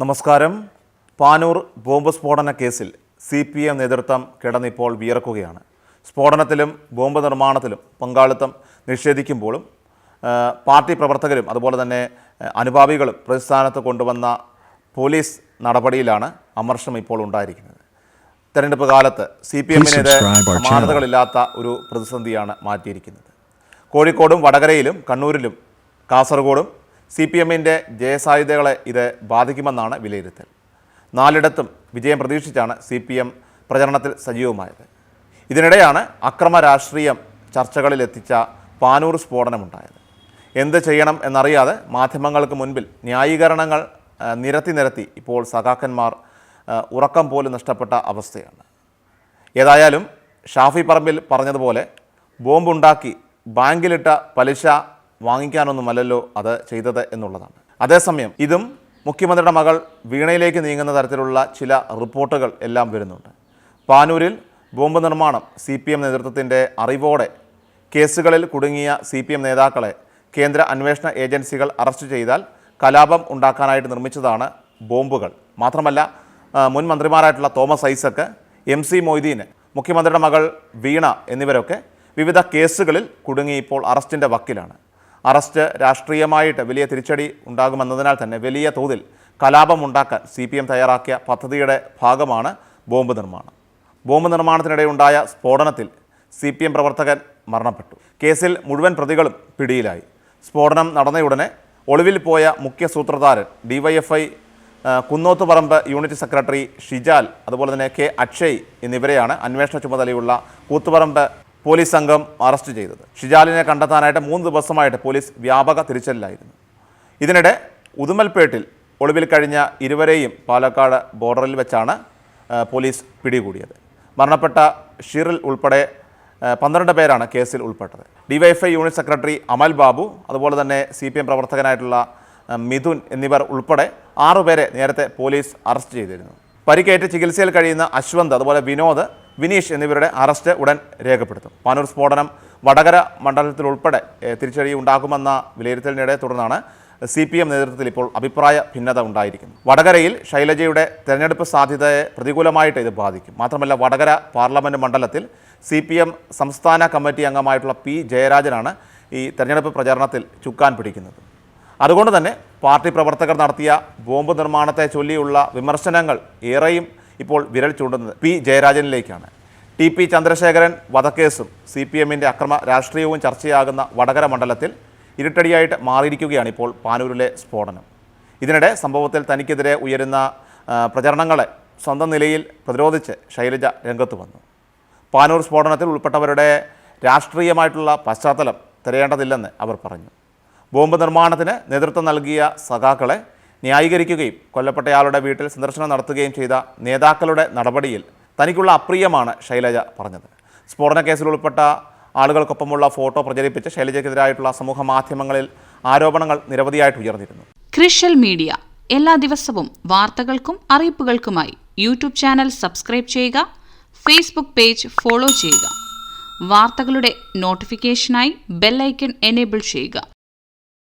നമസ്കാരം. പാനൂർ ബോംബ് സ്ഫോടന കേസിൽ സി പി എം നേതൃത്വം കിടന്നിപ്പോൾ വിയർക്കുകയാണ്. സ്ഫോടനത്തിലും ബോംബ് നിർമ്മാണത്തിലും പങ്കാളിത്തം നിഷേധിക്കുമ്പോഴും പാർട്ടി പ്രവർത്തകരും അതുപോലെ തന്നെ അനുഭാവികളും പ്രതിസ്ഥാനത്ത് കൊണ്ടുവന്ന പോലീസ് നടപടിയിലാണ് അമർഷം ഇപ്പോൾ ഉണ്ടായിരിക്കുന്നത്. തെരഞ്ഞെടുപ്പ് കാലത്ത് സി പി എമ്മിനെതിരെ. സമാനതകളില്ലാത്ത ഒരു പ്രതിസന്ധിയാണ് മാറ്റിയിരിക്കുന്നത്. കോഴിക്കോടും വടകരയിലും കണ്ണൂരിലും കാസർഗോഡും സി പി എമ്മിന്റെ ജയസാധ്യതകളെ ഇത് ബാധിക്കുമെന്നാണ് വിലയിരുത്തൽ. നാലിടത്തും വിജയം പ്രതീക്ഷിച്ചാണ് സി പി എം പ്രചരണത്തിൽ സജീവമായത്. ഇതിനിടെയാണ് അക്രമ രാഷ്ട്രീയം ചർച്ചകളിലെത്തിച്ച പാനൂർ സ്ഫോടനമുണ്ടായത്. എന്ത് ചെയ്യണം എന്നറിയാതെ മാധ്യമങ്ങൾക്ക് മുൻപിൽ ന്യായീകരണങ്ങൾ നിരത്തി നിരത്തി ഇപ്പോൾ സഖാക്കന്മാർ ഉറക്കം പോലും നഷ്ടപ്പെട്ട അവസ്ഥയാണ്. ഏതായാലും ഷാഫി പറമ്പിൽ പറഞ്ഞതുപോലെ ബോംബുണ്ടാക്കി ബാങ്കിലിട്ട പലിശ വാങ്ങിക്കാനൊന്നുമല്ലല്ലോ അത് ചെയ്തത് എന്നുള്ളതാണ്. അതേസമയം ഇതും മുഖ്യമന്ത്രിയുടെ മകൾ വീണയിലേക്ക് നീങ്ങുന്ന തരത്തിലുള്ള ചില റിപ്പോർട്ടുകൾ എല്ലാം വരുന്നുണ്ട്. പാനൂരിൽ ബോംബ് നിർമ്മാണം സി പി എം നേതൃത്വത്തിന്റെ അറിവോടെ കേസുകളിൽ കുടുങ്ങിയ സി പി എം നേതാക്കളെ കേന്ദ്ര അന്വേഷണ ഏജൻസികൾ അറസ്റ്റ് ചെയ്താൽ കലാപം ഉണ്ടാക്കാനായിട്ട് നിർമ്മിച്ചതാണ് ബോംബുകൾ. മാത്രമല്ല മുൻ മന്ത്രിമാരായിട്ടുള്ള തോമസ് ഐസക്ക് എം സി മൊയ്തീന് മുഖ്യമന്ത്രിയുടെ മകൾ വീണ എന്നിവരൊക്കെ വിവിധ കേസുകളിൽ കുടുങ്ങി ഇപ്പോൾ അറസ്റ്റിന്റെ വക്കിലാണ്. അറസ്റ്റ് രാഷ്ട്രീയമായിട്ട് വലിയ തിരിച്ചടി ഉണ്ടാകുമെന്നതിനാൽ തന്നെ വലിയ തോതിൽ കലാപമുണ്ടാക്കാൻ സി പി എം തയ്യാറാക്കിയ പദ്ധതിയുടെ ഭാഗമാണ് ബോംബ് നിർമ്മാണം. ബോംബ് നിർമ്മാണത്തിനിടെ ഉണ്ടായ സ്ഫോടനത്തിൽ സി പി എം പ്രവർത്തകൻ മരണപ്പെട്ടു. കേസിൽ മുഴുവൻ പ്രതികളും പിടിയിലായി. സ്ഫോടനം നടന്നയുടനെ ഒളിവിൽ പോയ മുഖ്യ സൂത്രധാരൻ DYFI Kunnothuparamba unit secretary Shijal അതുപോലെ തന്നെ കെ അക്ഷയ് എന്നിവരെയാണ് അന്വേഷണ ചുമതലയുള്ള കൂത്തുപറമ്പ് പോലീസ് സംഘം അറസ്റ്റ് ചെയ്തത്. ഷിജാലിനെ കണ്ടെത്താനായിട്ട് മൂന്ന് ദിവസമായിട്ട് പോലീസ് വ്യാപക തിരിച്ചലിലായിരുന്നു ഇതിനിടെ ഉദുമൽപേട്ടിൽ ഒളിവിൽ കഴിഞ്ഞ ഇരുവരെയും പാലക്കാട് ബോർഡറിൽ വെച്ചാണ് പോലീസ് പിടികൂടിയത്. മരണപ്പെട്ട ഷിറിൽ ഉൾപ്പെടെ പന്ത്രണ്ട് പേരാണ് കേസിൽ ഉൾപ്പെട്ടത്. DYFI unit secretary Amal Babu അതുപോലെ തന്നെ സി പി എം പ്രവർത്തകനായിട്ടുള്ള മിഥുൻ എന്നിവർ ഉൾപ്പെടെ ആറുപേരെ നേരത്തെ പോലീസ് അറസ്റ്റ് ചെയ്തിരുന്നു. പരിക്കേറ്റ് ചികിത്സയിൽ കഴിയുന്ന അശ്വന്ത് അതുപോലെ വിനോദ് വിനീഷ് എന്നിവരുടെ അറസ്റ്റ് ഉടൻ രേഖപ്പെടുത്തും. പാനൂർ സ്ഫോടനം വടകര മണ്ഡലത്തിൽ ഉൾപ്പെടെ ഏഹ്, തിരിച്ചടി ഉണ്ടാകുമെന്ന വിലയിരുത്തലിനിടെ തുടർന്നാണ് സി പി എം നേതൃത്വത്തിൽ ഇപ്പോൾ അഭിപ്രായ ഭിന്നത ഉണ്ടായിരിക്കുന്നു വടകരയിൽ ശൈലജയുടെ തെരഞ്ഞെടുപ്പ് സാധ്യതയെ പ്രതികൂലമായിട്ട് ഇത് ബാധിക്കും. മാത്രമല്ല വടകര പാർലമെന്റ് മണ്ഡലത്തിൽ സി പി എം സംസ്ഥാന കമ്മിറ്റി അംഗമായിട്ടുള്ള പി ജയരാജനാണ് ഈ തെരഞ്ഞെടുപ്പ് പ്രചാരണത്തിൽ ചുക്കാൻ പിടിക്കുന്നത്. അതുകൊണ്ട് തന്നെ പാർട്ടി പ്രവർത്തകർ നടത്തിയ ബോംബ് നിർമ്മാണത്തെ ചൊല്ലിയുള്ള വിമർശനങ്ങൾ ഏറെയും ഇപ്പോൾ വിരൽ ചൂണ്ടുന്നത് പി ജയരാജനിലേക്കാണ്. ടി പി ചന്ദ്രശേഖരൻ വധക്കേസും സി പി എമ്മിന്റെ അക്രമ രാഷ്ട്രീയവും ചർച്ചയാകുന്ന വടകര മണ്ഡലത്തിൽ ഇരുട്ടടിയായിട്ട് മാറിയിരിക്കുകയാണ് ഇപ്പോൾ പാനൂരിലെ സ്ഫോടനം. ഇതിനിടെ സംഭവത്തിൽ തനിക്കെതിരെ ഉയരുന്ന പ്രചരണങ്ങളെ സ്വന്തം നിലയിൽ പ്രതിരോധിച്ച് ശൈലജ രംഗത്ത് വന്നു. പാനൂർ സ്ഫോടനത്തിൽ ഉൾപ്പെട്ടവരുടെ രാഷ്ട്രീയമായിട്ടുള്ള പശ്ചാത്തലം തിരയേണ്ടതില്ലെന്ന് അവർ പറഞ്ഞു. ബോംബ് നിർമ്മാണത്തിന് നേതൃത്വം നൽകിയ സഖാക്കളെ ന്യായീകരിക്കുകയും കൊല്ലപ്പെട്ടയാളുടെ വീട്ടിൽ സന്ദർശനം നടത്തുകയും ചെയ്ത നേതാക്കളുടെ നടപടിയിൽ തനിക്കുള്ള അപ്രിയമാണ് ശൈലജ പറഞ്ഞത്. സ്ഫോടന കേസിൽ ഉൾപ്പെട്ട ആളുകൾക്കൊപ്പമുള്ള ഫോട്ടോ പ്രചരിപ്പിച്ച് ശൈലജയ്ക്കെതിരായിട്ടുള്ള സമൂഹ മാധ്യമങ്ങളിൽ ആരോപണങ്ങൾ നിരവധിയായിട്ട് ഉയർന്നിരുന്നു. Crucial media. എല്ലാ ദിവസവും വാർത്തകൾക്കും അറിയിപ്പുകൾക്കുമായി യൂട്യൂബ് ചാനൽ സബ്സ്ക്രൈബ് ചെയ്യുക ഫേസ്ബുക്ക് പേജ് ഫോളോ ചെയ്യുക. വാർത്തകളുടെ നോട്ടിഫിക്കേഷനായി ബെല്ലൈക്കൺ എനേബിൾ ചെയ്യുക.